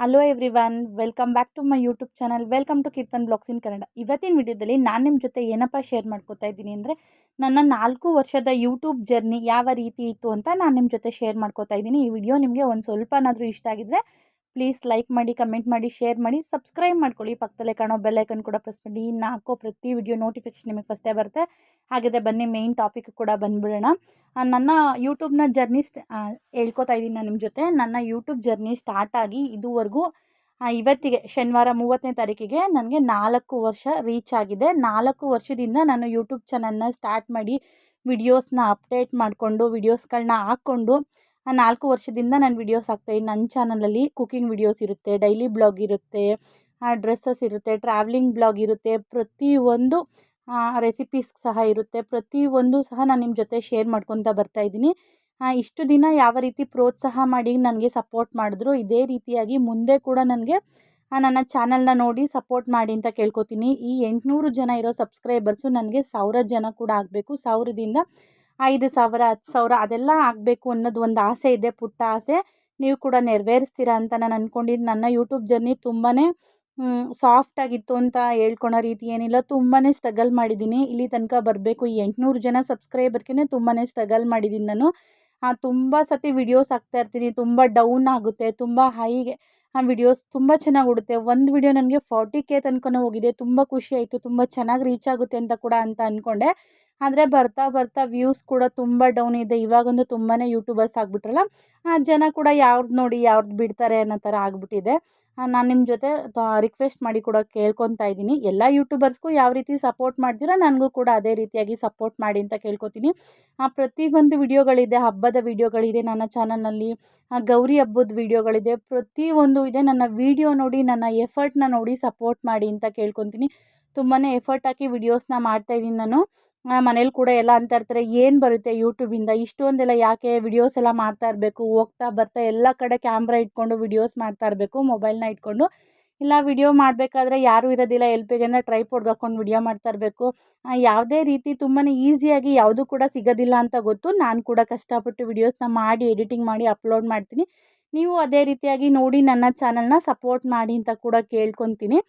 Hello everyone welcome back to my YouTube channel welcome to Keerthan blogs in Kannada ಇವತ್ತಿನ ವಿಡಿಯೋದಲ್ಲಿ ನಾನು ನಿಮ್ಮ ಜೊತೆ ಏನಪ್ಪ ಶೇರ್ ಮಾಡ್ಕೋತಾ ಇದ್ದೀನಿ ಅಂದರೆ ನನ್ನ ನಾಲ್ಕು ವರ್ಷದ ಯೂಟ್ಯೂಬ್ ಜರ್ನಿ ಯಾವ ರೀತಿ ಇತ್ತು ಅಂತ ನಾನು ನಿಮ್ಮ ಜೊತೆ ಶೇರ್ ಮಾಡ್ಕೋತಾ ಇದ್ದೀನಿ. ಈ ವಿಡಿಯೋ ನಿಮಗೆ ಒಂದು ಸ್ವಲ್ಪನಾದರೂ ಇಷ್ಟ ಆಗಿದ್ರೆ ಪ್ಲೀಸ್ ಲೈಕ್ ಮಾಡಿ ಕಮೆಂಟ್ ಮಾಡಿ ಶೇರ್ ಮಾಡಿ ಸಬ್ಸ್ಕ್ರೈಬ್ ಮಾಡ್ಕೊಳ್ಳಿ. ಪಕ್ಕದಲ್ಲೇ ಕಾಣೋ ಬೆಲ್ಲೈಕನ್ ಕೂಡ ಪ್ರೆಸ್ ಮಾಡಿ. ಇನ್ನು ಹಾಕೋ ಪ್ರತಿ ವಿಡಿಯೋ ನೋಟಿಫಿಕೇಶನ್ ನಿಮಗೆ ಫಸ್ಟೇ ಬರುತ್ತೆ. ಹಾಗಿದ್ರೆ ಬನ್ನಿ ಮೇಯ್ನ್ ಟಾಪಿಕ್ ಕೂಡ ಬಂದ್ಬಿಡೋಣ. ನನ್ನ ಯೂಟ್ಯೂಬ್ನ ಜರ್ನಿ ಹೇಳ್ಕೊತಾ ಇದ್ದೀನಿ ನಾನು ನಿಮ್ಮ ಜೊತೆ. ನನ್ನ ಯೂಟ್ಯೂಬ್ ಜರ್ನಿ ಸ್ಟಾರ್ಟ್ ಆಗಿ ಇದುವರೆಗೂ ಇವತ್ತಿಗೆ, ಶನಿವಾರ ಮೂವತ್ತನೇ ತಾರೀಕಿಗೆ ನನಗೆ ನಾಲ್ಕು ವರ್ಷ ರೀಚ್ ಆಗಿದೆ. ನಾಲ್ಕು ವರ್ಷದಿಂದ ನಾನು ಯೂಟ್ಯೂಬ್ ಚಾನಲ್ನ ಸ್ಟಾರ್ಟ್ ಮಾಡಿ ವಿಡಿಯೋಸ್ನ ಅಪ್ಡೇಟ್ ಮಾಡಿಕೊಂಡು ವಿಡಿಯೋಸ್ಗಳನ್ನ ಹಾಕ್ಕೊಂಡು ನಾಲ್ಕು ವರ್ಷದಿಂದ ನಾನು ವಿಡಿಯೋಸ್ ಹಾಕ್ತಾಯಿದ್ದೀನಿ ನನ್ನ ಚಾನಲಲ್ಲಿ ಕುಕಿಂಗ್ ವಿಡಿಯೋಸ್ ಇರುತ್ತೆ ಡೈಲಿ ಬ್ಲಾಗ್ ಇರುತ್ತೆ ಡ್ರೆಸ್ಸಸ್ ಇರುತ್ತೆ ಟ್ರಾವೆಲಿಂಗ್ ಬ್ಲಾಗ್ ಇರುತ್ತೆ. ಪ್ರತಿಯೊಂದು ರೆಸಿಪೀಸ್ ಸಹ ಇರುತ್ತೆ. ಪ್ರತಿಯೊಂದು ಸಹ ನಾನು ನಿಮ್ಮ ಜೊತೆ ಶೇರ್ ಮಾಡ್ಕೊತಾ ಬರ್ತಾಯಿದ್ದೀನಿ ಇಷ್ಟು ದಿನ ಯಾವ ರೀತಿ ಪ್ರೋತ್ಸಾಹ ಮಾಡಿ ನನಗೆ ಸಪೋರ್ಟ್ ಮಾಡಿದ್ರು, ಇದೇ ರೀತಿಯಾಗಿ ಮುಂದೆ ಕೂಡ ನನಗೆ ನನ್ನ ಚಾನಲ್ನ ನೋಡಿ ಸಪೋರ್ಟ್ ಮಾಡಿ ಅಂತ ಕೇಳ್ಕೊತೀನಿ. ಈ ಎಂಟುನೂರು ಜನ ಇರೋ ಸಬ್ಸ್ಕ್ರೈಬರ್ಸು ನನಗೆ ಸಾವಿರ ಜನ ಕೂಡ ಆಗಬೇಕು. ಸಾವಿರದಿಂದ ಐದು ಸಾವಿರ, ಹತ್ತು ಸಾವಿರ ಅದೆಲ್ಲ ಆಗಬೇಕು ಅನ್ನೋದು ಒಂದು ಆಸೆ ಇದೆ, ಪುಟ್ಟ ಆಸೆ. ನೀವು ಕೂಡ ನೆರವೇರಿಸ್ತೀರ ಅಂತ ನಾನು ಅಂದ್ಕೊಂಡಿದ್ದು ನನ್ನ ಯೂಟ್ಯೂಬ್ ಜರ್ನಿ ತುಂಬಾ ಸಾಫ್ಟಾಗಿತ್ತು ಅಂತ ಹೇಳ್ಕೊಳೋ ರೀತಿ ಏನಿಲ್ಲ. ತುಂಬಾ ಸ್ಟ್ರಗಲ್ ಮಾಡಿದ್ದೀನಿ ಇಲ್ಲಿ ತನಕ ಬರಬೇಕು ಈ ಎಂಟುನೂರು ಜನ ಸಬ್ಸ್ಕ್ರೈಬರ್ಗೆ ತುಂಬಾ ಸ್ಟ್ರಗಲ್ ಮಾಡಿದ್ದೀನಿ ನಾನು. ತುಂಬ ಸತಿ ವಿಡಿಯೋಸ್ ಹಾಕ್ತಾ ಇರ್ತೀನಿ. ತುಂಬ ಡೌನ್ ಆಗುತ್ತೆ. ತುಂಬ ಹೈಗೆ ಆ ವಿಡಿಯೋಸ್ ತುಂಬ ಚೆನ್ನಾಗಿ ಓಡುತ್ತೆ. ಒಂದು ವಿಡಿಯೋ ನನಗೆ ಫಾರ್ಟಿ ಕೆ ತನಕನೂ ಹೋಗಿದೆ. ತುಂಬ ಖುಷಿ ಆಯಿತು. ತುಂಬ ಚೆನ್ನಾಗಿ ರೀಚ್ ಆಗುತ್ತೆ ಅಂತ ಕೂಡ ಅಂತ ಅಂದ್ಕೊಂಡೆ ಆದರೆ ಬರ್ತಾ ಬರ್ತಾ ವ್ಯೂಸ್ ಕೂಡ ತುಂಬ ಡೌನ್ ಇದೆ. ಇವಾಗಂತೂ ತುಂಬಾ ಯೂಟ್ಯೂಬರ್ಸ್ ಆಗಿಬಿಟ್ರಲ್ಲ ಜನ ಕೂಡ ಯಾವ್ದು ನೋಡಿ ಯಾವ್ದು ಬಿಡ್ತಾರೆ ಅನ್ನೋ ಥರ ಆಗಿಬಿಟ್ಟಿದೆ. ನಾನು ನಿಮ್ಮ ಜೊತೆ ರಿಕ್ವೆಸ್ಟ್ ಮಾಡಿ ಕೂಡ ಕೇಳ್ಕೊತಾ ಇದ್ದೀನಿ. ಎಲ್ಲ ಯೂಟ್ಯೂಬರ್ಸ್ಗೂ ಯಾವ ರೀತಿ ಸಪೋರ್ಟ್ ಮಾಡ್ತೀರಾ, ನನಗೂ ಕೂಡ ಅದೇ ರೀತಿಯಾಗಿ ಸಪೋರ್ಟ್ ಮಾಡಿ ಅಂತ ಕೇಳ್ಕೊತೀನಿ. ಪ್ರತಿಯೊಂದು ವಿಡಿಯೋಗಳಿದೆ, ಹಬ್ಬದ ವಿಡಿಯೋಗಳಿದೆ ನನ್ನ ಚಾನಲ್ನಲ್ಲಿ ಗೌರಿ ಹಬ್ಬದ ವಿಡಿಯೋಗಳಿದೆ. ಪ್ರತಿಯೊಂದು ಇದೆ. ನನ್ನ ವಿಡಿಯೋ ನೋಡಿ, ನನ್ನ ಎಫರ್ಟ್ನ ನೋಡಿ ಸಪೋರ್ಟ್ ಮಾಡಿ ಅಂತ ಕೇಳ್ಕೊತೀನಿ. ತುಂಬಾ ಎಫರ್ಟ್ ಹಾಕಿ ವಿಡಿಯೋಸ್ನ ಮಾಡ್ತಾಯಿದ್ದೀನಿ ನಾನು. ಮನೇಲಿ ಕೂಡ ಎಲ್ಲ ಅಂತ ಇರ್ತಾರೆ, ಏನು ಬರುತ್ತೆ ಯೂಟ್ಯೂಬಿಂದ ಇಷ್ಟೊಂದೆಲ್ಲ ಯಾಕೆ ವಿಡಿಯೋಸ್ ಎಲ್ಲ ಮಾಡ್ತಾ ಇರಬೇಕು? ಹೋಗ್ತಾ ಬರ್ತಾ ಎಲ್ಲ ಕಡೆ ಕ್ಯಾಮ್ರಾ ಇಟ್ಕೊಂಡು ವಿಡಿಯೋಸ್ ಮಾಡ್ತಾ ಇರಬೇಕು ಮೊಬೈಲ್ನ ಇಟ್ಕೊಂಡು. ಇಲ್ಲ ವಿಡಿಯೋ ಮಾಡಬೇಕಾದ್ರೆ ಯಾರೂ ಇರೋದಿಲ್ಲ ಎಲ್ಪಿಗೆ ಅಂದರೆ ಟ್ರೈಪೋಡ್ಗೆ ಹಾಕೊಂಡು ವಿಡಿಯೋ ಮಾಡ್ತಾ ಇರಬೇಕು. ಯಾವುದೇ ರೀತಿ ತುಂಬಾ ಈಸಿಯಾಗಿ ಯಾವುದೂ ಕೂಡ ಸಿಗೋದಿಲ್ಲ ಅಂತ ಗೊತ್ತು. ನಾನು ಕೂಡ ಕಷ್ಟಪಟ್ಟು ವೀಡಿಯೋಸ್ನ ಮಾಡಿ ಎಡಿಟಿಂಗ್ ಮಾಡಿ ಅಪ್ಲೋಡ್ ಮಾಡ್ತೀನಿ. ನೀವು ಅದೇ ರೀತಿಯಾಗಿ ನೋಡಿ ನನ್ನ ಚಾನಲ್ನ ಸಪೋರ್ಟ್ ಮಾಡಿ ಅಂತ ಕೂಡ ಕೇಳ್ಕೊತೀನಿ.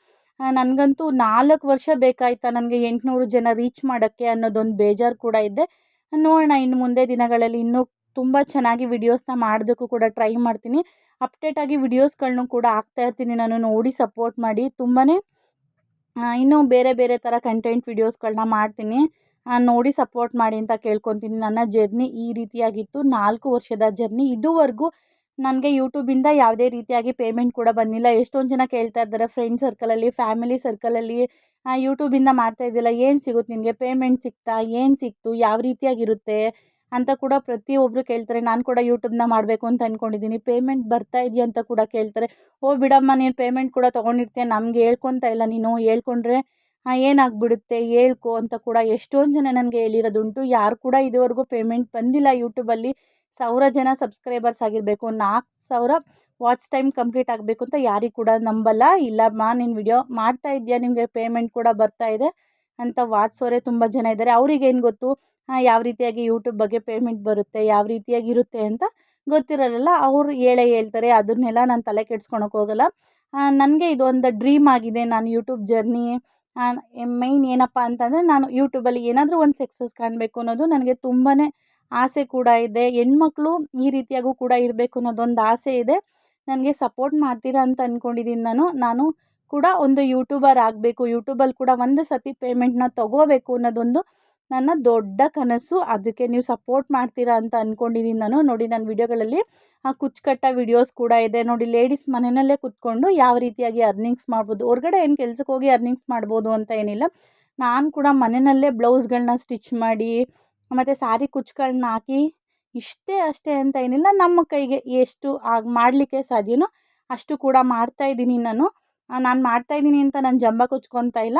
ನನಗಂತೂ ನಾಲ್ಕು ವರ್ಷ ಬೇಕಾಯ್ತಾ ನನಗೆ ಎಂಟುನೂರು ಜನ ರೀಚ್ ಮಾಡೋಕ್ಕೆ ಅನ್ನೋದೊಂದು ಬೇಜಾರು ಕೂಡ ಇದೆ. ನೋಡೋಣ, ಇನ್ನು ಮುಂದೆ ದಿನಗಳಲ್ಲಿ ಇನ್ನೂ ತುಂಬ ಚೆನ್ನಾಗಿ ವಿಡಿಯೋಸ್ನ ಮಾಡೋದಕ್ಕೂ ಕೂಡ ಟ್ರೈ ಮಾಡ್ತೀನಿ. ಅಪ್ಡೇಟಾಗಿ ವಿಡಿಯೋಸ್ಗಳನ್ನೂ ಕೂಡ ಹಾಕ್ತಾ ಇರ್ತೀನಿ. ನಾನು ನೋಡಿ ಸಪೋರ್ಟ್ ಮಾಡಿ ತುಂಬಾ ಇನ್ನೂ ಬೇರೆ ಬೇರೆ ಥರ ಕಂಟೆಂಟ್ ವಿಡಿಯೋಸ್ಗಳನ್ನ ಮಾಡ್ತೀನಿ. ನೋಡಿ ಸಪೋರ್ಟ್ ಮಾಡಿ ಅಂತ ಕೇಳ್ಕೊತೀನಿ. ನನ್ನ ಜರ್ನಿ ಈ ರೀತಿಯಾಗಿತ್ತು. ನಾಲ್ಕು ವರ್ಷದ ಜರ್ನಿ ಇದುವರೆಗೂ ನನಗೆ ಯೂಟ್ಯೂಬಿಂದ ಯಾವುದೇ ರೀತಿಯಾಗಿ ಪೇಮೆಂಟ್ ಕೂಡ ಬಂದಿಲ್ಲ. ಎಷ್ಟೊಂದು ಜನ ಕೇಳ್ತಾ ಇದ್ದಾರೆ ಫ್ರೆಂಡ್ ಸರ್ಕಲಲ್ಲಿ ಫ್ಯಾಮಿಲಿ ಸರ್ಕಲಲ್ಲಿ ಯೂಟ್ಯೂಬಿಂದ ಮಾಡ್ತಾ ಇದ್ದಿಲ್ಲ. ಏನು ಸಿಗುತ್ತೆ ನಿನಗೆ? ಪೇಮೆಂಟ್ ಸಿಗ್ತಾ ಏನು ಸಿಕ್ತು? ಯಾವ ರೀತಿಯಾಗಿರುತ್ತೆ ಅಂತ ಕೂಡ ಪ್ರತಿಯೊಬ್ಬರು ಕೇಳ್ತಾರೆ. ನಾನು ಕೂಡ ಯೂಟ್ಯೂಬ್ನ ಮಾಡಬೇಕು ಅಂತ ಅಂದ್ಕೊಂಡಿದ್ದೀನಿ ಪೇಮೆಂಟ್ ಬರ್ತಾ ಇದೆಯಾ ಅಂತ ಕೂಡ ಕೇಳ್ತಾರೆ. ಓ ಬಿಡಮ್ಮ, ನೀನು ಪೇಮೆಂಟ್ ಕೂಡ ತೊಗೊಂಡಿರ್ತೀಯ. ನಮ್ಗೆ ಹೇಳ್ಕೊತಾ ಇಲ್ಲ ನೀನು. ಹೇಳ್ಕೊಂಡ್ರೆ ಏನಾಗ್ಬಿಡುತ್ತೆ? ಹೇಳ್ಕೊ ಅಂತ ಕೂಡ ಎಷ್ಟೊಂದು ಜನ ನನಗೆ ಹೇಳಿರೋದುಂಟು. ಯಾರು ಕೂಡ ಇದುವರೆಗೂ ಪೇಮೆಂಟ್ ಬಂದಿಲ್ಲ ಯೂಟ್ಯೂಬಲ್ಲಿ. ಸಾವಿರ ಜನ ಸಬ್ಸ್ಕ್ರೈಬರ್ಸ್ ಆಗಿರಬೇಕು. ನಾಲ್ಕು ಸಾವಿರ ವಾಚ್ ಟೈಮ್ ಕಂಪ್ಲೀಟ್ ಆಗಬೇಕು ಅಂತ ಯಾರಿಗೂ ಕೂಡ ನಂಬಲ್ಲ. ಇಲ್ಲಮ್ಮ, ನೀನು ವಿಡಿಯೋ ಮಾಡ್ತಾ ಇದೆಯಾ? ನಿಮಗೆ ಪೇಮೆಂಟ್ ಕೂಡ ಬರ್ತಾ ಇದೆ ಅಂತ ವಾದಿಸೋರೆ ತುಂಬ ಜನ ಇದ್ದಾರೆ. ಅವ್ರಿಗೇನು ಗೊತ್ತು? ಯಾವ ರೀತಿಯಾಗಿ ಯೂಟ್ಯೂಬ್ ಬಗ್ಗೆ ಪೇಮೆಂಟ್ ಬರುತ್ತೆ, ಯಾವ ರೀತಿಯಾಗಿ ಇರುತ್ತೆ ಅಂತ ಗೊತ್ತಿರಲ್ಲ ಅವರು ಹೇಳೇ ಹೇಳ್ತಾರೆ. ಅದನ್ನೆಲ್ಲ ನಾನು ತಲೆ ಕೆಡ್ಸ್ಕೊಳಕ್ಕೆ ಹೋಗಲ್ಲ. ನನಗೆ ಇದೊಂದು ಡ್ರೀಮ್ ಆಗಿದೆ. ನಾನು ಯೂಟ್ಯೂಬ್ ಜರ್ನಿ ಮೈನ್ ಏನಪ್ಪ ಅಂತಂದರೆ ನಾನು ಯೂಟ್ಯೂಬಲ್ಲಿ ಏನಾದರೂ ಒಂದು ಸಕ್ಸಸ್ ಕಾಣಬೇಕು ಅನ್ನೋದು ನನಗೆ ತುಂಬಾ ಆಸೆ ಕೂಡ ಇದೆ. ಹೆಣ್ಮಕ್ಳು ಈ ರೀತಿಯಾಗೂ ಕೂಡ ಇರಬೇಕು ಅನ್ನೋದೊಂದು ಆಸೆ ಇದೆ. ನನಗೆ ಸಪೋರ್ಟ್ ಮಾಡ್ತೀರಾ ಅಂತ ಅಂದ್ಕೊಂಡಿದ್ದೀನಿ ನಾನು. ನಾನು ಕೂಡ ಒಂದು ಯೂಟ್ಯೂಬರ್ ಆಗಬೇಕು. ಯೂಟ್ಯೂಬಲ್ಲಿ ಕೂಡ ಒಂದು ಸತಿ ಪೇಮೆಂಟ್ನ ತೊಗೋಬೇಕು ಅನ್ನೋದೊಂದು ನನ್ನ ದೊಡ್ಡ ಕನಸು, ಅದಕ್ಕೆ ನೀವು ಸಪೋರ್ಟ್ ಮಾಡ್ತೀರಾ ಅಂತ ಅಂದ್ಕೊಂಡಿದ್ದೀನಿ ನಾನು. ನೋಡಿ ನನ್ನ ವಿಡಿಯೋಗಳಲ್ಲಿ ಆ ಕುಚ್ಚುಕಟ್ಟ ವಿಡಿಯೋಸ್ ಕೂಡ ಇದೆ. ನೋಡಿ ಲೇಡೀಸ್ ಮನೆಯಲ್ಲೇ ಕೂತ್ಕೊಂಡು ಯಾವ ರೀತಿಯಾಗಿ ಅರ್ನಿಂಗ್ಸ್ ಮಾಡ್ಬೋದು. ಹೊರಗಡೆ ಏನು ಕೆಲಸಕ್ಕೆ ಹೋಗಿ ಅರ್ನಿಂಗ್ಸ್ ಮಾಡ್ಬೋದು ಅಂತ ಏನಿಲ್ಲ. ನಾನು ಕೂಡ ಮನೆಯಲ್ಲೇ ಬ್ಲೌಸ್ಗಳನ್ನ ಸ್ಟಿಚ್ ಮಾಡಿ, ಮತ್ತು ಸ್ಯಾರಿ ಕುಚ್ಚುಗಳನ್ನ ಹಾಕಿ, ಇಷ್ಟೇ ಅಷ್ಟೇ ಅಂತ ಏನಿಲ್ಲ. ನಮ್ಮ ಕೈಗೆ ಎಷ್ಟು ಆಗ ಮಾಡಲಿಕ್ಕೆ ಸಾಧ್ಯನೋ ಅಷ್ಟು ಕೂಡ ಮಾಡ್ತಾಯಿದ್ದೀನಿ ನಾನು. ನಾನು ಮಾಡ್ತಾಯಿದ್ದೀನಿ ಅಂತ ನಾನು ಜಂಬ ಕುಚ್ಕೊತಾ ಇಲ್ಲ.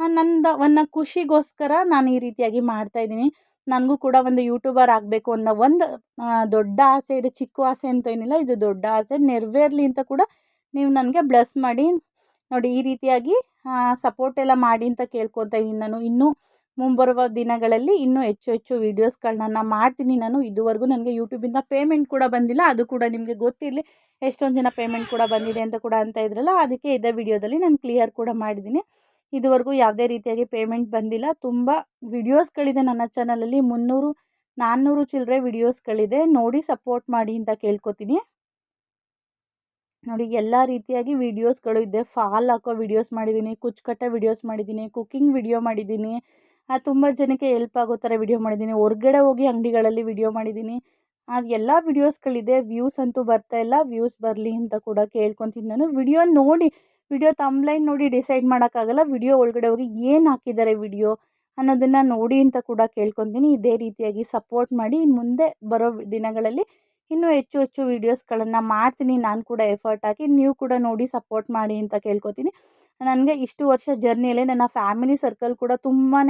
ನಂದು ಒಂದು ಖುಷಿಗೋಸ್ಕರ ನಾನು ಈ ರೀತಿಯಾಗಿ ಮಾಡ್ತಾಯಿದ್ದೀನಿ ನನಗೂ ಕೂಡ ಒಂದು ಯೂಟ್ಯೂಬರ್ ಆಗಬೇಕು ಅನ್ನೋ ಒಂದು ದೊಡ್ಡ ಆಸೆ ಇದೆ. ಚಿಕ್ಕ ಆಸೆ ಅಂತ ಏನಿಲ್ಲ, ಇದು ದೊಡ್ಡ ಆಸೆ. ನೆರವೇರಲಿ ಅಂತ ಕೂಡ ನೀವು ನನಗೆ ಬ್ಲೆಸ್ ಮಾಡಿ, ನೋಡಿ ಈ ರೀತಿಯಾಗಿ ಸಪೋರ್ಟ್ ಎಲ್ಲ ಮಾಡಿ ಅಂತ ಕೇಳ್ಕೊತಾ ಇದ್ದೀನಿ ನಾನು. ಇನ್ನೂ ಮುಂಬರುವ ದಿನಗಳಲ್ಲಿ ಇನ್ನೂ ಹೆಚ್ಚು ಹೆಚ್ಚು ವೀಡಿಯೋಸ್ಗಳನ್ನ ಮಾಡ್ತೀನಿ ನಾನು. ಇದುವರೆಗೂ ನನಗೆ ಯೂಟ್ಯೂಬಿಂದ ಪೇಮೆಂಟ್ ಕೂಡ ಬಂದಿಲ್ಲ. ಅದು ಕೂಡ ನಿಮಗೆ ಗೊತ್ತಿರಲಿ, ಎಷ್ಟೊಂದು ಜನ ಪೇಮೆಂಟ್ ಕೂಡ ಬಂದಿದೆ ಅಂತ ಕೂಡ ಅಂತ ಇದ್ರಲ್ಲ, ಅದಕ್ಕೆ ಇದೇ ವಿಡಿಯೋದಲ್ಲಿ ನಾನು ಕ್ಲಿಯರ್ ಕೂಡ ಮಾಡಿದ್ದೀನಿ. ಇದುವರೆಗೂ ಯಾವುದೇ ರೀತಿಯಾಗಿ ಪೇಮೆಂಟ್ ಬಂದಿಲ್ಲ. ತುಂಬ ವಿಡಿಯೋಸ್ಗಳಿದೆ ನನ್ನ ಚಾನಲಲ್ಲಿ ಮುನ್ನೂರು, ನಾನ್ನೂರು ಚಿಲ್ಲರೆ ವಿಡಿಯೋಸ್ಗಳಿದೆ ನೋಡಿ ಸಪೋರ್ಟ್ ಮಾಡಿ ಅಂತ ಕೇಳ್ಕೊತೀನಿ. ನೋಡಿ, ಎಲ್ಲ ರೀತಿಯಾಗಿ ವಿಡಿಯೋಸ್ಗಳು ಇದೆ. ಫಾಲ್ ಹಾಕೋ ವಿಡಿಯೋಸ್ ಮಾಡಿದ್ದೀನಿ ಕುಚ್ಚುಕಟ್ಟ ವಿಡಿಯೋಸ್ ಮಾಡಿದ್ದೀನಿ ಕುಕ್ಕಿಂಗ್ ವಿಡಿಯೋ ಮಾಡಿದ್ದೀನಿ. ತುಂಬ ಜನಕ್ಕೆ ಎಲ್ಪ್ ಆಗೋ ಥರ ವಿಡಿಯೋ ಮಾಡಿದ್ದೀನಿ. ಹೊರ್ಗಡೆ ಹೋಗಿ ಅಂಗಡಿಗಳಲ್ಲಿ ವಿಡಿಯೋ ಮಾಡಿದ್ದೀನಿ. ಅದು ಎಲ್ಲ ವಿಡಿಯೋಸ್ಗಳಿದೆ ವ್ಯೂಸ್ ಅಂತೂ ಬರ್ತಾ ಇಲ್ಲ. ವ್ಯೂಸ್ ಬರಲಿ ಅಂತ ಕೂಡ ಕೇಳ್ಕೊತೀನಿ ನಾನು. ವಿಡಿಯೋ ನೋಡಿ ವಿಡಿಯೋ ತಮ್ಲೈನ್ ನೋಡಿ ಡಿಸೈಡ್ ಮಾಡೋಕ್ಕಾಗಲ್ಲ, ವಿಡಿಯೋ ಒಳಗಡೆ ಹೋಗಿ ಏನು ಹಾಕಿದ್ದಾರೆ ವಿಡಿಯೋ ಅನ್ನೋದನ್ನು ನೋಡಿ ಅಂತ ಕೂಡ ಕೇಳ್ಕೊತೀನಿ. ಇದೇ ರೀತಿಯಾಗಿ ಸಪೋರ್ಟ್ ಮಾಡಿ ಮುಂದೆ ಬರೋ ದಿನಗಳಲ್ಲಿ ಇನ್ನೂ ಹೆಚ್ಚು ಹೆಚ್ಚು ವೀಡಿಯೋಸ್ಗಳನ್ನು ಮಾಡ್ತೀನಿ. ನಾನು ಕೂಡ ಎಫರ್ಟ್ ಹಾಕಿ, ನೀವು ಕೂಡ ನೋಡಿ ಸಪೋರ್ಟ್ ಮಾಡಿ ಅಂತ ಕೇಳ್ಕೊತೀನಿ. ನನಗೆ ಇಷ್ಟು ವರ್ಷ ಜರ್ನಿಯಲ್ಲೇ ನನ್ನ ಫ್ಯಾಮಿಲಿ ಸರ್ಕಲ್ ಕೂಡ ತುಂಬಾ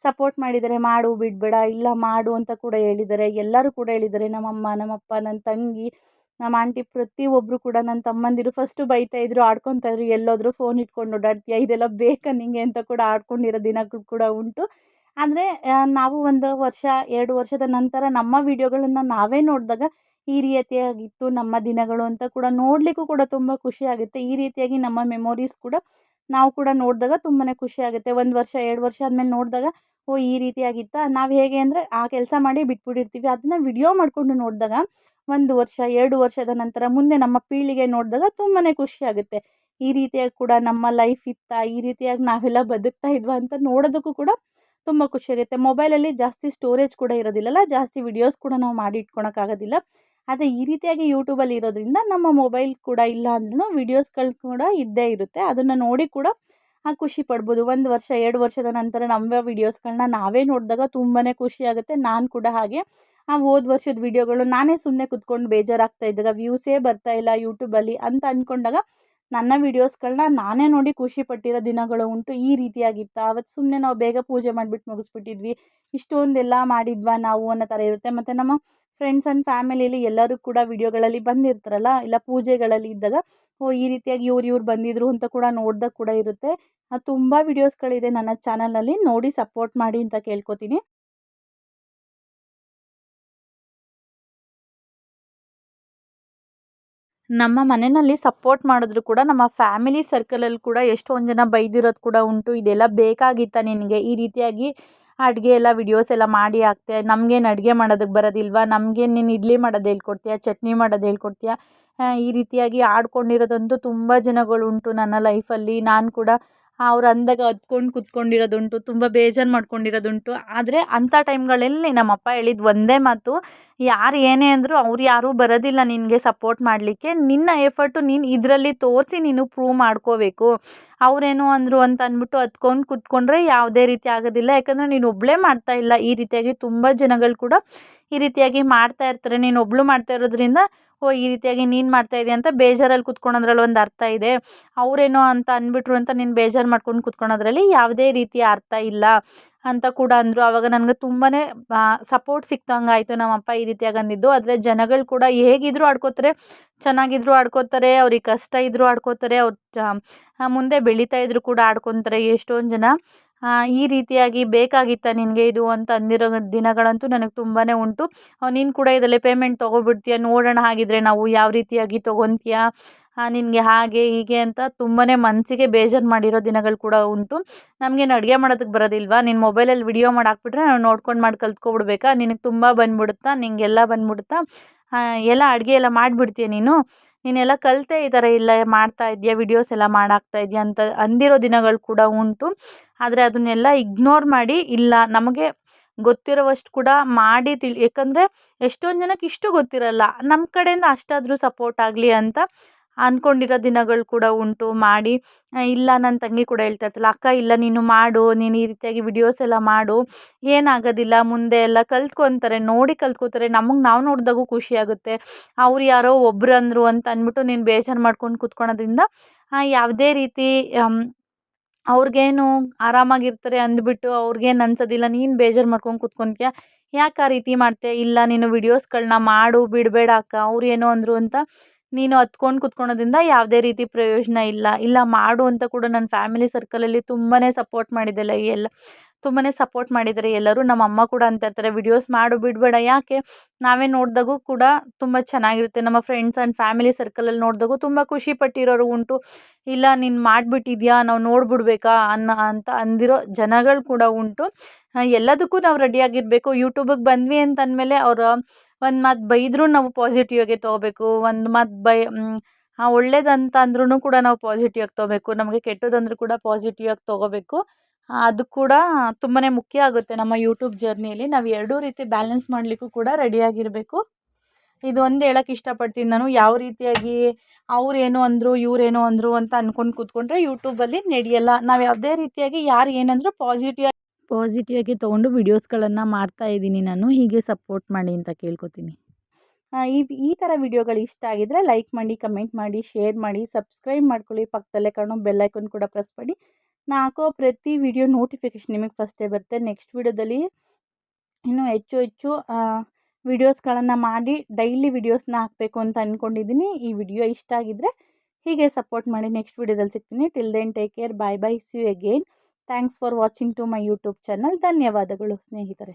ಸಪೋರ್ಟ್ ಮಾಡಿದ್ದಾರೆ. ಮಾಡು, ಬಿಡಬೇಡ, ಇಲ್ಲ ಮಾಡು ಅಂತ ಕೂಡ ಹೇಳಿದ್ದಾರೆ. ಎಲ್ಲರೂ ಕೂಡ ಹೇಳಿದ್ದಾರೆ. ನಮ್ಮಮ್ಮ, ನಮ್ಮಪ್ಪ ನನ್ನ ತಂಗಿ ನಮ್ಮ ಆಂಟಿ ಪ್ರತಿಯೊಬ್ಬರು ಕೂಡ ನನ್ನ ತಮ್ಮಂದಿರು ಫಸ್ಟು ಬೈತಾಯಿದ್ರು ಇದ್ರು ಎಲ್ಲೋದರೂ ಫೋನ್ ಇಟ್ಕೊಂಡು ಓಡಾಡ್ತೀಯ ಇದೆಲ್ಲ ಬೇಕಾ ನಿನಗೆ ಅಂತ ಕೂಡ ಆಡ್ಕೊಂಡಿರೋ ದಿನಗಳು ಕೂಡ ಉಂಟು. ಅಂದರೆ ನಾವು ಒಂದು ವರ್ಷ, ಎರಡು ವರ್ಷದ ನಂತರ ನಮ್ಮ ವೀಡಿಯೋಗಳನ್ನು ನಾವೇ ನೋಡಿದಾಗ ಈ ರೀತಿಯಾಗಿತ್ತು ನಮ್ಮ ದಿನಗಳು ಅಂತ ಕೂಡ ನೋಡಲಿಕ್ಕೂ ಕೂಡ ತುಂಬ ಖುಷಿಯಾಗುತ್ತೆ ಈ ರೀತಿಯಾಗಿ ನಮ್ಮ ಮೆಮೊರೀಸ್ ಕೂಡ ನಾವು ಕೂಡ ನೋಡಿದಾಗ ತುಂಬಾ ಖುಷಿಯಾಗುತ್ತೆ ಒಂದು ವರ್ಷ, ಎರಡು ವರ್ಷ ಆದಮೇಲೆ ನೋಡಿದಾಗ, ಓ, ಈ ರೀತಿಯಾಗಿತ್ತಾ? ನಾವು ಹೇಗೆ ಅಂದರೆ, ಆ ಕೆಲಸ ಮಾಡಿ ಬಿಟ್ಬಿಟ್ಟಿರ್ತೀವಿ. ಅದನ್ನು ವಿಡಿಯೋ ಮಾಡಿಕೊಂಡು ನೋಡಿದಾಗ ಒಂದು ವರ್ಷ, ಎರಡು ವರ್ಷದ ನಂತರ ಮುಂದೆ ನಮ್ಮ ಪೀಳಿಗೆ ನೋಡಿದಾಗ ತುಂಬಾ ಖುಷಿಯಾಗುತ್ತೆ ಈ ರೀತಿಯಾಗಿ ಕೂಡ ನಮ್ಮ ಲೈಫ್ ಇತ್ತಾ, ಈ ರೀತಿಯಾಗಿ ನಾವೆಲ್ಲ ಬದುಕ್ತಾ ಇದ್ವಾ ಅಂತ ನೋಡೋದಕ್ಕೂ ಕೂಡ ತುಂಬ ಖುಷಿಯಾಗುತ್ತೆ ಮೊಬೈಲಲ್ಲಿ ಜಾಸ್ತಿ ಸ್ಟೋರೇಜ್ ಕೂಡ ಇರೋದಿಲ್ಲಲ್ಲ, ಜಾಸ್ತಿ ವಿಡಿಯೋಸ್ ಕೂಡ ನಾವು ಮಾಡಿ ಇಟ್ಕೊಳಕ್ಕಾಗೋದಿಲ್ಲ ಆದರೆ ಈ ರೀತಿಯಾಗಿ ಯೂಟ್ಯೂಬಲ್ಲಿ ಇರೋದ್ರಿಂದ ನಮ್ಮ ಮೊಬೈಲ್ ಕೂಡ ಇಲ್ಲ ಅಂದ್ರೂ ವಿಡಿಯೋಸ್ಗಳು ಕೂಡ ಇದ್ದೇ ಇರುತ್ತೆ. ಅದನ್ನು ನೋಡಿ ಕೂಡ ಖುಷಿ ಪಡ್ಬೋದು. ಒಂದು ವರ್ಷ, ಎರಡು ವರ್ಷದ ನಂತರ ನಮ್ಮ ವೀಡಿಯೋಸ್ಗಳನ್ನ ನಾವೇ ನೋಡಿದಾಗ ತುಂಬಾ ಖುಷಿಯಾಗುತ್ತೆ ನಾನು ಕೂಡ ಹಾಗೆ. ಆ ಹೋದ ವರ್ಷದ ವೀಡಿಯೋಗಳು ನಾನೇ ಸುಮ್ಮನೆ ಕುತ್ಕೊಂಡು ಬೇಜಾರಾಗ್ತಾ ಇದ್ದಾಗ ವ್ಯೂಸೇ ಬರ್ತಾ ಇಲ್ಲ ಯೂಟ್ಯೂಬಲ್ಲಿ ಅಂತ ಅಂದ್ಕೊಂಡಾಗ ನನ್ನ ವೀಡಿಯೋಸ್ಗಳನ್ನ ನಾನೇ ನೋಡಿ ಖುಷಿ ಪಟ್ಟಿರೋ ದಿನಗಳು ಉಂಟು. ಈ ರೀತಿಯಾಗಿತ್ತು? ಆವತ್ತು ಸುಮ್ಮನೆ ನಾವು ಬೇಗ ಪೂಜೆ ಮಾಡಿಬಿಟ್ಟು ಮುಗಿಸ್ಬಿಟ್ಟಿದ್ವಿ. ಇಷ್ಟೊಂದೆಲ್ಲ ಮಾಡಿದ್ವಾ ನಾವು ಅನ್ನೋ ಥರ ಇರುತ್ತೆ. ಮತ್ತು ನಮ್ಮ ಫ್ರೆಂಡ್ಸ್ ಆ್ಯಂಡ್ ಫ್ಯಾಮಿಲಿಯಲ್ಲಿ ಎಲ್ಲರೂ ಕೂಡ ವೀಡಿಯೋಗಳಲ್ಲಿ ಬಂದಿರ್ತಾರಲ್ಲ, ಇಲ್ಲ ಪೂಜೆಗಳಲ್ಲಿ ಇದ್ದಾಗ, ಓ, ಈ ರೀತಿಯಾಗಿ ಇವ್ರು ಇವ್ರು ಬಂದಿದ್ರು ಅಂತ ಕೂಡ ನೋಡ್ದಾಗ ಕೂಡ ಇರುತ್ತೆ. ತುಂಬ ವೀಡಿಯೋಸ್ಗಳಿದೆ ನನ್ನ ಚಾನಲಲ್ಲಿ ನೋಡಿ ಸಪೋರ್ಟ್ ಮಾಡಿ ಅಂತ ಕೇಳ್ಕೊತೀನಿ. ನಮ್ಮ ಮನೆಯಲ್ಲಿ ಸಪೋರ್ಟ್ ಮಾಡಿದ್ರು ಕೂಡ ನಮ್ಮ ಫ್ಯಾಮಿಲಿ ಸರ್ಕಲಲ್ಲಿ ಕೂಡ ಎಷ್ಟೊಂದು ಜನ ಬೈದಿರೋದು ಕೂಡ ಉಂಟು. ಇದೆಲ್ಲ ಬೇಕಾಗಿತ್ತಾ ನಿನಗೆ? ಈ ರೀತಿಯಾಗಿ ಅಡುಗೆ ಎಲ್ಲ ವಿಡಿಯೋಸ್ ಎಲ್ಲ ಮಾಡಿ ಹಾಕ್ತೆ. ನಮಗೇನು ಅಡುಗೆ ಮಾಡೋದಕ್ಕೆ ಬರೋದಿಲ್ವಾ? ನಮಗೇನು ನೀನು ಇಡ್ಲಿ ಮಾಡೋದು ಹೇಳ್ಕೊಡ್ತೀಯ? ಚಟ್ನಿ ಮಾಡೋದು ಹೇಳ್ಕೊಡ್ತೀಯ? ಈ ರೀತಿಯಾಗಿ ಆಡ್ಕೊಂಡಿರೋದಂತೂ ತುಂಬ ಜನಗಳುಂಟು ನನ್ನ ಲೈಫಲ್ಲಿ ನಾನು ಕೂಡ ಅವ್ರು ಅಂದಾಗ ಹತ್ಕೊಂಡು ಕುತ್ಕೊಂಡಿರೋದುಂಟು, ತುಂಬ ಬೇಜಾರು ಮಾಡ್ಕೊಂಡಿರೋದುಂಟು. ಆದರೆ ಅಂಥ ಟೈಮ್ಗಳಲ್ಲಿ ನಮ್ಮಪ್ಪ ಹೇಳಿದ ಒಂದೇ ಮಾತು, ಯಾರು ಏನೇ ಅಂದರೂ ಅವ್ರು ಯಾರೂ ಬರೋದಿಲ್ಲ ನಿನಗೆ ಸಪೋರ್ಟ್ ಮಾಡಲಿಕ್ಕೆ. ನಿನ್ನ ಎಫರ್ಟು ನೀನು ಇದರಲ್ಲಿ ತೋರಿಸಿ ನೀನು ಪ್ರೂವ್ ಮಾಡ್ಕೋಬೇಕು. ಅವರೇನು ಅಂದರು ಅಂತ ಅಂದ್ಬಿಟ್ಟು ಹತ್ಕೊಂಡು ಕುತ್ಕೊಂಡ್ರೆ ಯಾವುದೇ ರೀತಿ ಆಗೋದಿಲ್ಲ. ಯಾಕಂದರೆ ನೀನು ಒಬ್ಬಳೇ ಮಾಡ್ತಾ ಇಲ್ಲ. ಈ ರೀತಿಯಾಗಿ ತುಂಬ ಜನಗಳು ಕೂಡ ಈ ರೀತಿಯಾಗಿ ಮಾಡ್ತಾ ಇರ್ತಾರೆ. ನೀನು ಒಬ್ಬಳು ಮಾಡ್ತಾ ಇರೋದ್ರಿಂದ ಓ, ಈ ರೀತಿಯಾಗಿ ನೀನು ಮಾಡ್ತಾ ಇದೆಯಾ ಅಂತ ಬೇಜಾರಲ್ಲಿ ಕುತ್ಕೊಳೋದ್ರಲ್ಲಿ ಒಂದು ಅರ್ಥ ಇದೆ. ಅವರೇನೋ ಅಂತ ಅಂದ್ಬಿಟ್ರು ಅಂತ ನೀನು ಬೇಜಾರು ಮಾಡ್ಕೊಂಡು ಕುತ್ಕೊಳೋದ್ರಲ್ಲಿ ಯಾವುದೇ ರೀತಿಯ ಅರ್ಥ ಇಲ್ಲ ಅಂತ ಕೂಡ ಅಂದರು. ಆವಾಗ ನನಗೆ ತುಂಬಾ ಸಪೋರ್ಟ್ ಸಿಕ್ತಂಗೆ ಆಯಿತು ನಮ್ಮಪ್ಪ ಈ ರೀತಿಯಾಗಿ ಅಂದಿದ್ದು. ಆದರೆ ಜನಗಳು ಕೂಡ ಹೇಗಿದ್ರು ಆಡ್ಕೋತಾರೆ, ಚೆನ್ನಾಗಿದ್ರು ಆಡ್ಕೋತಾರೆ, ಅವ್ರಿಗೆ ಕಷ್ಟ ಇದ್ದರೂ ಆಡ್ಕೋತಾರೆ, ಅವ್ರು ಮುಂದೆ ಬೆಳೀತಾ ಇದ್ದರೂ ಕೂಡ ಆಡ್ಕೊತಾರೆ ಎಷ್ಟೊಂದು ಜನ. ಈ ರೀತಿಯಾಗಿ ಬೇಕಾಗಿತ್ತಾ ನಿನಗೆ ಇದು ಅಂತ ಅಂದಿರೋ ದಿನಗಳಂತೂ ನನಗೆ ತುಂಬಾ ಉಂಟು. ನೀನು ಕೂಡ ಇದರಲ್ಲಿ ಪೇಮೆಂಟ್ ತೊಗೊಬಿಡ್ತೀಯ, ನೋಡೋಣ ಹಾಗಿದ್ರೆ ನಾವು ಯಾವ ರೀತಿಯಾಗಿ ತೊಗೊತೀಯ? ನಿನಗೆ ಹಾಗೆ ಹೀಗೆ ಅಂತ ತುಂಬಾ ಮನಸ್ಸಿಗೆ ಬೇಜಾರು ಮಾಡಿರೋ ದಿನಗಳು ಕೂಡ ಉಂಟು. ನಮಗೇನು ಅಡುಗೆ ಮಾಡೋದಕ್ಕೆ ಬರೋದಿಲ್ವಾ? ನಿನ್ನ ಮೊಬೈಲಲ್ಲಿ ವಿಡಿಯೋ ಮಾಡಿ ಹಾಕ್ಬಿಟ್ರೆ ನಾವು ನೋಡ್ಕೊಂಡು ಮಾಡಿ ಕಲ್ತ್ಕೊಬಿಡ್ಬೇಕಾ? ನಿನಗೆ ತುಂಬ ಬಂದ್ಬಿಡುತ್ತಾ? ನಿಂಗೆಲ್ಲ ಬಂದ್ಬಿಡುತ್ತಾ? ಎಲ್ಲ ಅಡುಗೆ ಎಲ್ಲ ಮಾಡಿಬಿಡ್ತೀಯ ನೀನು? ನೀನೆಲ್ಲ ಕಲಿತೆ ಈ ಥರ ಇಲ್ಲ, ಮಾಡ್ತಾ ಇದೆಯಾ ವಿಡಿಯೋಸ್ ಎಲ್ಲ ಮಾಡಾಕ್ತಾ ಇದೆಯಾ ಅಂತ ಅಂದಿರೋ ದಿನಗಳು ಕೂಡ ಉಂಟು. ಆದರೆ ಅದನ್ನೆಲ್ಲ ಇಗ್ನೋರ್ ಮಾಡಿ ಇಲ್ಲ, ನಮಗೆ ಗೊತ್ತಿರೋವಷ್ಟು ಕೂಡ ಮಾಡಿ ತಿಳಿ ಯಾಕಂದರೆ ಎಷ್ಟೊಂದು ಜನಕ್ಕೆ ಇಷ್ಟು ಗೊತ್ತಿರಲ್ಲ. ನಮ್ಮ ಕಡೆಯಿಂದ ಅಷ್ಟಾದರೂ ಸಪೋರ್ಟ್ ಆಗಲಿ ಅಂತ ಅಂದ್ಕೊಂಡಿರೋ ದಿನಗಳು ಕೂಡ ಉಂಟು, ಮಾಡಿ ಇಲ್ಲ ನನ್ನ ತಂಗಿ ಕೂಡ ಹೇಳ್ತಾ ಇರ್ತಾಳೆ, ಅಕ್ಕ, ಇಲ್ಲ, ನೀನು ಮಾಡು, ನೀನು ಈ ರೀತಿಯಾಗಿ ವಿಡಿಯೋಸ್ ಎಲ್ಲ ಮಾಡು, ಏನಾಗೋದಿಲ್ಲ, ಮುಂದೆ ಎಲ್ಲ ಕಲ್ತ್ಕೊತಾರೆ, ನೋಡಿ ಕಲ್ತ್ಕೋತಾರೆ, ನಮಗೆ ನಾವು ನೋಡಿದಾಗೂ ಖುಷಿಯಾಗುತ್ತೆ ಅವ್ರು ಯಾರೋ ಒಬ್ರು ಅಂದರು ಅಂತ ಅಂದ್ಬಿಟ್ಟು ನೀನು ಬೇಜಾರು ಮಾಡ್ಕೊಂಡು ಕೂತ್ಕೊಳೋದ್ರಿಂದ ಯಾವುದೇ ರೀತಿ ಅವ್ರಿಗೇನು ಆರಾಮಾಗಿರ್ತಾರೆ ಅಂದ್ಬಿಟ್ಟು ಅವ್ರಿಗೇನು ಅನ್ಸೋದಿಲ್ಲ, ನೀನು ಬೇಜಾರು ಮಾಡ್ಕೊಂಡು ಕೂತ್ಕೊತೀಯ, ಯಾಕೆ ಆ ರೀತಿ ಮಾಡ್ತೀಯ, ಇಲ್ಲ, ನೀನು ವಿಡಿಯೋಸ್ಗಳನ್ನ ಮಾಡು, ಬಿಡಬೇಡ ಅಕ್ಕ, ಅವ್ರು ಏನೋ ಅಂದರು ಅಂತ ನೀನು ಹತ್ಕೊಂಡು ಕುತ್ಕೊಳೋದ್ರಿಂದ ಯಾವುದೇ ರೀತಿ ಪ್ರಯೋಜನ ಇಲ್ಲ. ಇಲ್ಲ ಮಾಡು ಅಂತ ಕೂಡ ನನ್ನ ಫ್ಯಾಮಿಲಿ ಸರ್ಕಲಲ್ಲಿ ತುಂಬಾ ಸಪೋರ್ಟ್ ಮಾಡಿದ್ದೆಲ್ಲ ಎಲ್ಲ ತುಂಬಾ ಸಪೋರ್ಟ್ ಮಾಡಿದ್ದಾರೆ ಎಲ್ಲರೂ. ನಮ್ಮ ಅಮ್ಮ ಕೂಡ ಅಂತ ಇರ್ತಾರೆ ವಿಡಿಯೋಸ್ ಮಾಡು, ಬಿಡಬೇಡ. ಯಾಕೆ? ನಾವೇ ನೋಡಿದಾಗೂ ಕೂಡ ತುಂಬ ಚೆನ್ನಾಗಿರುತ್ತೆ. ನಮ್ಮ ಫ್ರೆಂಡ್ಸ್ ಆ್ಯಂಡ್ ಫ್ಯಾಮಿಲಿ ಸರ್ಕಲಲ್ಲಿ ನೋಡಿದಾಗೂ ತುಂಬ ಖುಷಿ ಪಟ್ಟಿರೋರು ಉಂಟು. ಇಲ್ಲ, ನೀನು ಮಾಡಿಬಿಟ್ಟಿದ್ಯಾ? ನಾವು ನೋಡ್ಬಿಡ್ಬೇಕಾ? ಅನ್ನೋ, ಅಂತ ಅಂದಿರೋ ಜನಗಳು ಕೂಡ ಉಂಟು. ಎಲ್ಲದಕ್ಕೂ ನಾವು ರೆಡಿಯಾಗಿರಬೇಕು ಯೂಟ್ಯೂಬಿಗೆ ಬಂದ್ವಿ ಅಂತ ಅವರ ಅವರು ಒಂದು ಮಾತು ಬೈದರೂ ನಾವು ಪಾಸಿಟಿವ್ ಆಗೇ ತೊಗೋಬೇಕು, ಒಂದು ಮಾತು ಬೈ ಒಳ್ಳೇದಂತ ಅಂದ್ರೂ ಕೂಡ ನಾವು ಪಾಸಿಟಿವ್ ಆಗಿ ತೊಗೋಬೇಕು, ನಮಗೆ ಕೆಟ್ಟದಂದ್ರೂ ಕೂಡ ಪಾಸಿಟಿವ್ ಆಗಿ ತೊಗೋಬೇಕು. ಅದು ಕೂಡ ತುಂಬಾ ಮುಖ್ಯ ಆಗುತ್ತೆ ನಮ್ಮ ಯೂಟ್ಯೂಬ್ ಜರ್ನಿಯಲ್ಲಿ ನಾವು ಎರಡೂ ರೀತಿ ಬ್ಯಾಲೆನ್ಸ್ ಮಾಡಲಿಕ್ಕೂ ಕೂಡ ರೆಡಿಯಾಗಿರಬೇಕು ಇದು ಒಂದು ಹೇಳಕ್ಕೆ ಇಷ್ಟಪಡ್ತೀನಿ ನಾನು, ಯಾವ ರೀತಿಯಾಗಿ ಅವ್ರು ಏನೋ ಅಂದರು ಇವರೇನು ಅಂದರು ಅಂತ ಅಂದ್ಕೊಂಡು ಕೂತ್ಕೊಂಡ್ರೆ ಯೂಟ್ಯೂಬಲ್ಲಿ ನಡೆಯಲ್ಲ. ನಾವು ಯಾವುದೇ ರೀತಿಯಾಗಿ ಯಾರು ಏನಂದರೂ ಪಾಸಿಟಿವ್ ಪಾಸಿಟಿವ್ ಆಗಿ ತೊಗೊಂಡು ವೀಡಿಯೋಸ್ಗಳನ್ನು ಮಾಡ್ತಾಯಿದ್ದೀನಿ ನಾನು, ಹೀಗೆ ಸಪೋರ್ಟ್ ಮಾಡಿ ಅಂತ ಕೇಳ್ಕೊತೀನಿ. ಈ ಈ ಥರ ವಿಡಿಯೋಗಳು ಇಷ್ಟ ಆಗಿದ್ದರೆ ಲೈಕ್ ಮಾಡಿ ಕಮೆಂಟ್ ಮಾಡಿ ಶೇರ್ ಮಾಡಿ ಸಬ್ಸ್ಕ್ರೈಬ್ ಮಾಡ್ಕೊಳ್ಳಿ. ಪಕ್ಕದಲ್ಲೇ ಕಾಣೋ ಬೆಲ್ಲೈಕನ್ ಕೂಡ ಪ್ರೆಸ್ ಮಾಡಿ. ನಾ ಪ್ರತಿ ವಿಡಿಯೋ ನೋಟಿಫಿಕೇಶನ್ ನಿಮಗೆ ಫಸ್ಟೇ ಬರುತ್ತೆ. ನೆಕ್ಸ್ಟ್ ವಿಡಿಯೋದಲ್ಲಿ ಇನ್ನೂ ಹೆಚ್ಚು ಹೆಚ್ಚು ವಿಡಿಯೋಸ್ಗಳನ್ನು ಮಾಡಿ ಡೈಲಿ ವಿಡಿಯೋಸ್ನ ಹಾಕಬೇಕು ಅಂತ ಅಂದ್ಕೊಂಡಿದ್ದೀನಿ ಈ ವಿಡಿಯೋ ಇಷ್ಟ ಆಗಿದ್ದರೆ ಹೀಗೆ ಸಪೋರ್ಟ್ ಮಾಡಿ. ನೆಕ್ಸ್ಟ್ ವಿಡಿಯೋದಲ್ಲಿ ಸಿಗ್ತೀನಿ. Till then take care bye bye see you again thanks for watching to my YouTube channel ಧನ್ಯವಾದಗಳು ಸ್ನೇಹಿತರೆ.